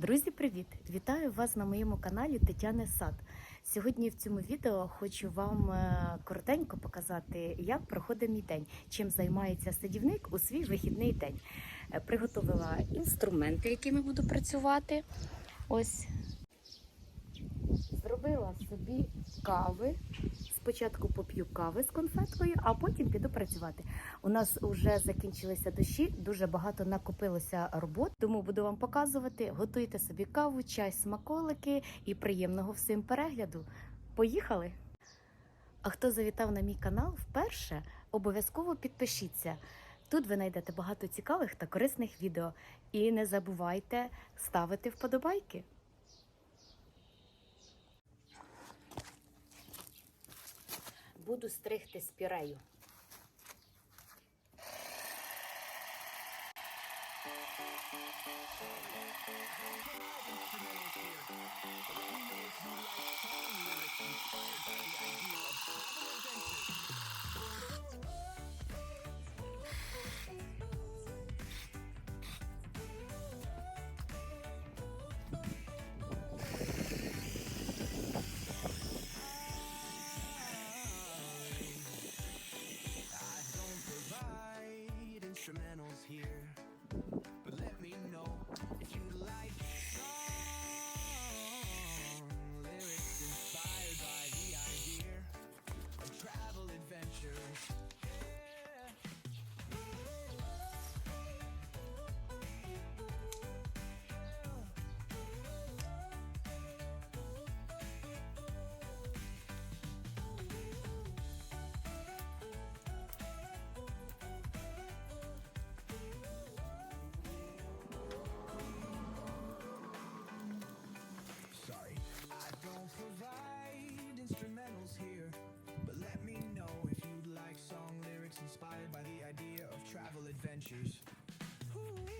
Друзі, привіт! Вітаю вас на моєму каналі Тетяни Сад. Сьогодні в цьому відео хочу вам е, коротенько показати, як проходить мій день, чим займається садівник у свій вихідний день. Е, Приготувала інструменти, якими буду працювати. Ось зробила собі кави. Спочатку поп'ю кави з конфеткою, а потім піду працювати. У нас вже закінчилися дощі, дуже багато накопилося робот, тому буду вам показувати. Готуйте собі каву, чай, смаколики і приємного всім перегляду. Поїхали! А хто завітав на мій канал вперше, обов'язково підпишіться. Тут ви знайдете багато цікавих та корисних відео. І не забувайте ставити вподобайки. Буду стригти спірею. provide adventures. Ooh,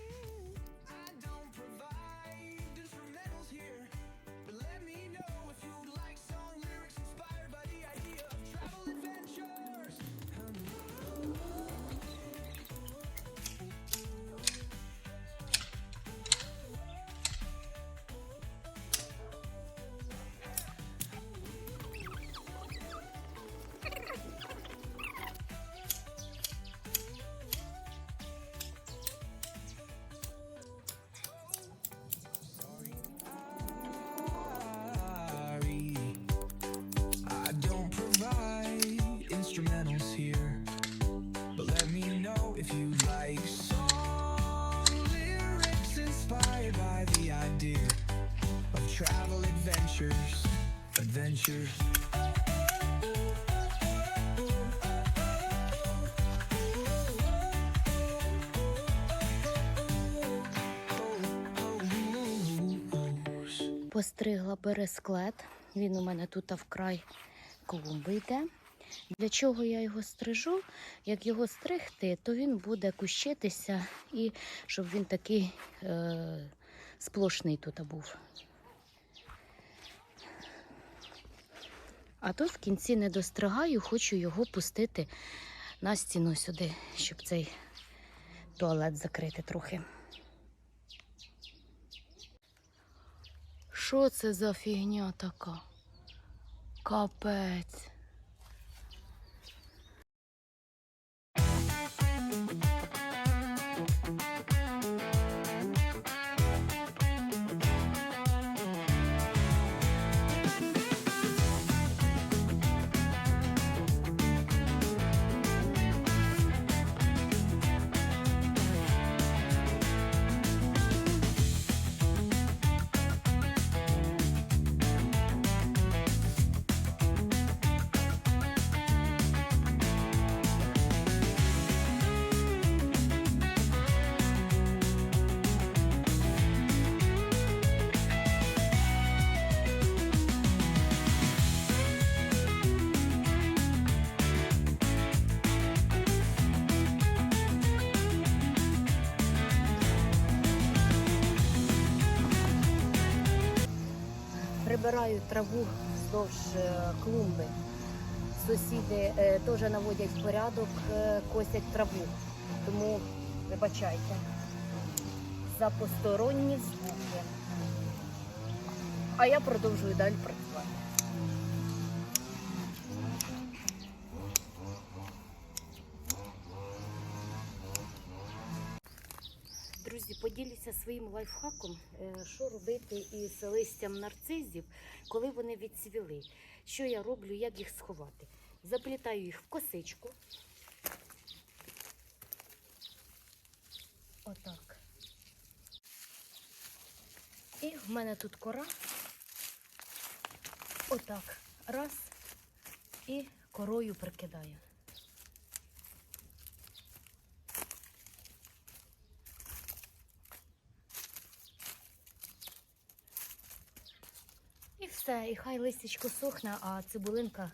Adventures. Постригла бересклет. Він у мене тут вкрай клумби йде. Для чого я його стрижу? Як його стригти, то він буде кущитися і щоб він такий е, сплошний тут був. А тут в кінці не достригаю, хочу його пустити на стіну сюди, щоб цей туалет закрити трохи. Що це за фігня така? Капець. Прибираю траву вздовж е, клумби. Сусіди е, теж наводять в порядок, е, косять траву. Тому вибачайте за посторонні звуки. а я продовжую далі працювати. Друзі, поділюся своїм лайфхаком, е, що робити із листям нарцизів, коли вони відцвіли. Що я роблю, як їх сховати? Заплітаю їх в косичку. Отак. І в мене тут кора. Отак. Раз. І корою прикидаю. Все, і хай листячко сохне, а цибулинка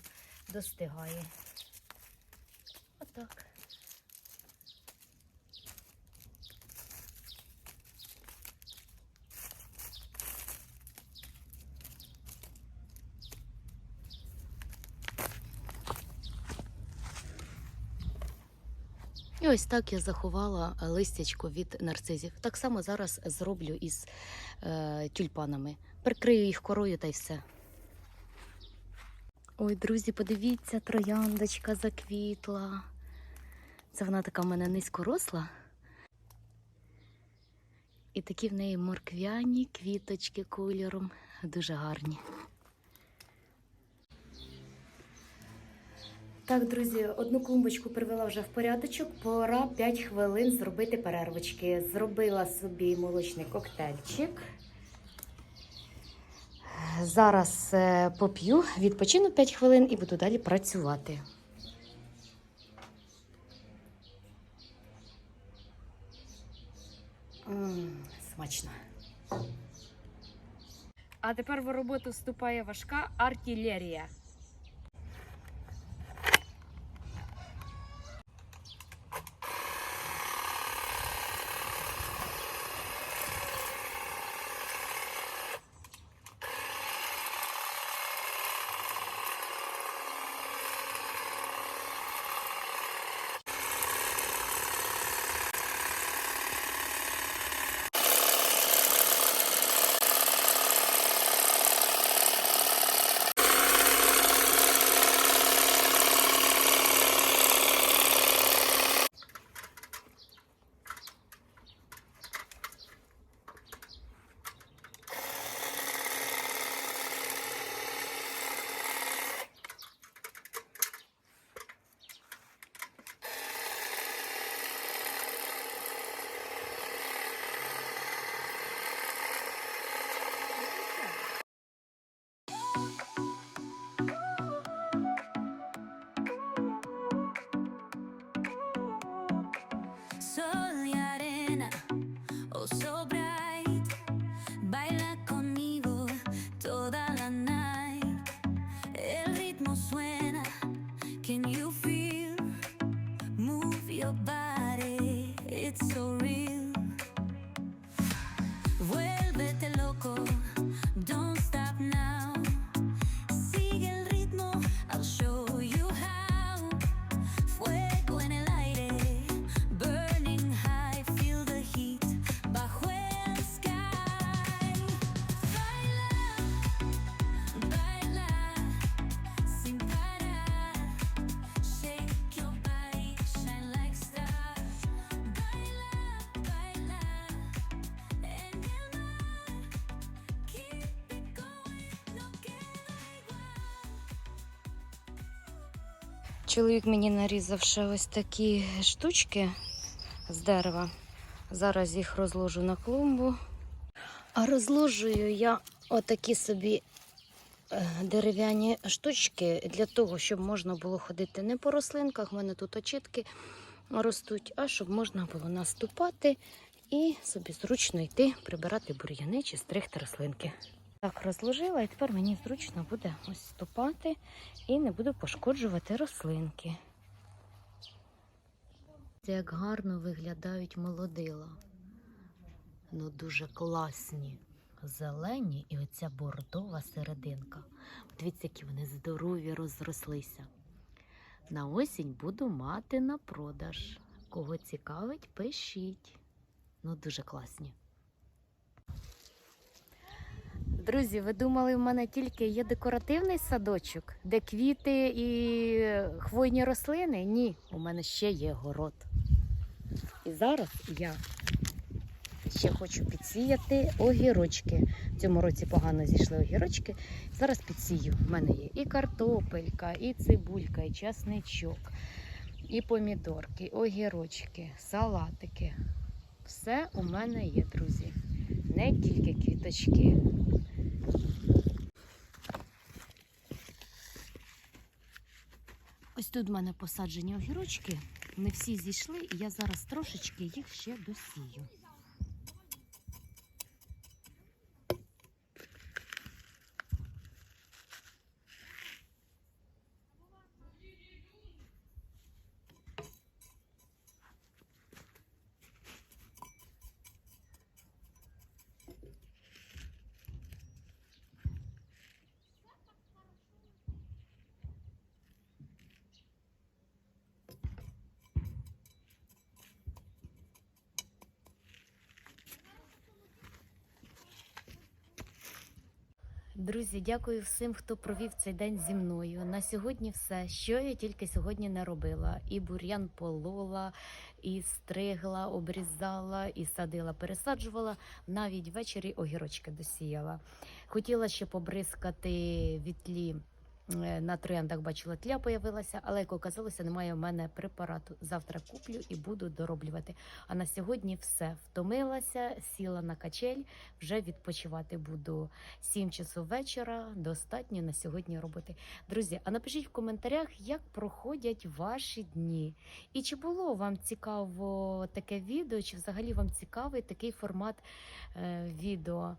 достигає. Отак. І ось так я заховала листячко від нарцизів. Так само зараз зроблю із е, тюльпанами. Прикрию їх корою та й все. Ой, друзі, подивіться, трояндочка заквітла. Це вона така в мене низькоросла. І такі в неї морквяні квіточки кольором. Дуже гарні. Так, друзі, одну клумбочку привела вже в порядочок. Пора 5 хвилин зробити перервочки. Зробила собі молочний коктейльчик. Зараз е, поп'ю, відпочину 5 хвилин і буду далі працювати. Смачно. А тепер в роботу вступає важка артилерія. Чоловік мені нарізав ще ось такі штучки з дерева. Зараз їх розложу на клумбу. А розложую я отакі собі е, дерев'яні штучки для того, щоб можна було ходити не по рослинках, в мене тут очітки ростуть, а щоб можна було наступати і собі зручно йти, прибирати бур'яни чи стригти рослинки. Так розложила, і тепер мені зручно буде ось ступати і не буду пошкоджувати рослинки. Це як гарно виглядають молодила. Ну, дуже класні. Зелені і оця бордова серединка. Дивіться, які вони здорові розрослися. На осінь буду мати на продаж. Кого цікавить, пишіть. Ну, дуже класні. Друзі, ви думали, в мене тільки є декоративний садочок, де квіти і хвойні рослини? Ні, у мене ще є город. І зараз я ще хочу підсіяти огірочки. В цьому році погано зійшли огірочки. Зараз підсію. У мене є і картопелька, і цибулька, і часничок, і помідорки, огірочки, салатики. Все у мене є, друзі. Не тільки квіточки. Тут в мене посаджені огірочки. Не всі зійшли, і я зараз трошечки їх ще досію. Друзі, дякую всім, хто провів цей день зі мною. На сьогодні все, що я тільки сьогодні не робила. І бур'ян полола, і стригла, обрізала, і садила, пересаджувала. Навіть ввечері огірочки досіяла. Хотіла ще побризкати вітлі. Е, На трояндах бачила, тля появилася, але як оказалося, немає в мене препарату. Завтра куплю і буду дороблювати. А на сьогодні все втомилася, сіла на качель, вже відпочивати буду. 7 часов вечора достатньо на сьогодні роботи. Друзі, а напишіть в коментарях, як проходять ваші дні. І чи було вам цікаво таке відео, чи взагалі вам цікавий такий формат е, відео.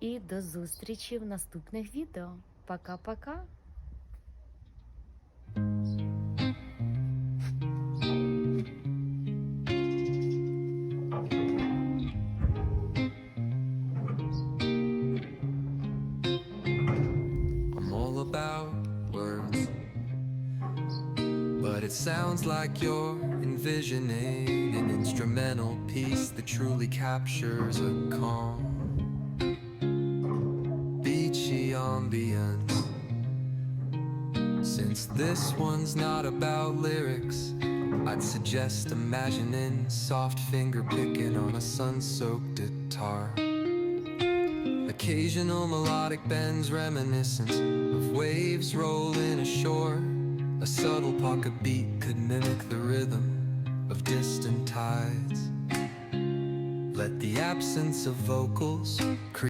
І до зустрічі в наступних відео. Пока-пока! I'm all about words. But it sounds like you're envisioning an instrumental piece that truly captures a calm, Since this one's not about lyrics, I'd suggest imagining soft finger picking on a sun soaked guitar. Occasional melodic bends reminiscent of waves rolling ashore. A subtle pocket beat could mimic the rhythm of distant tides. Let the absence of vocals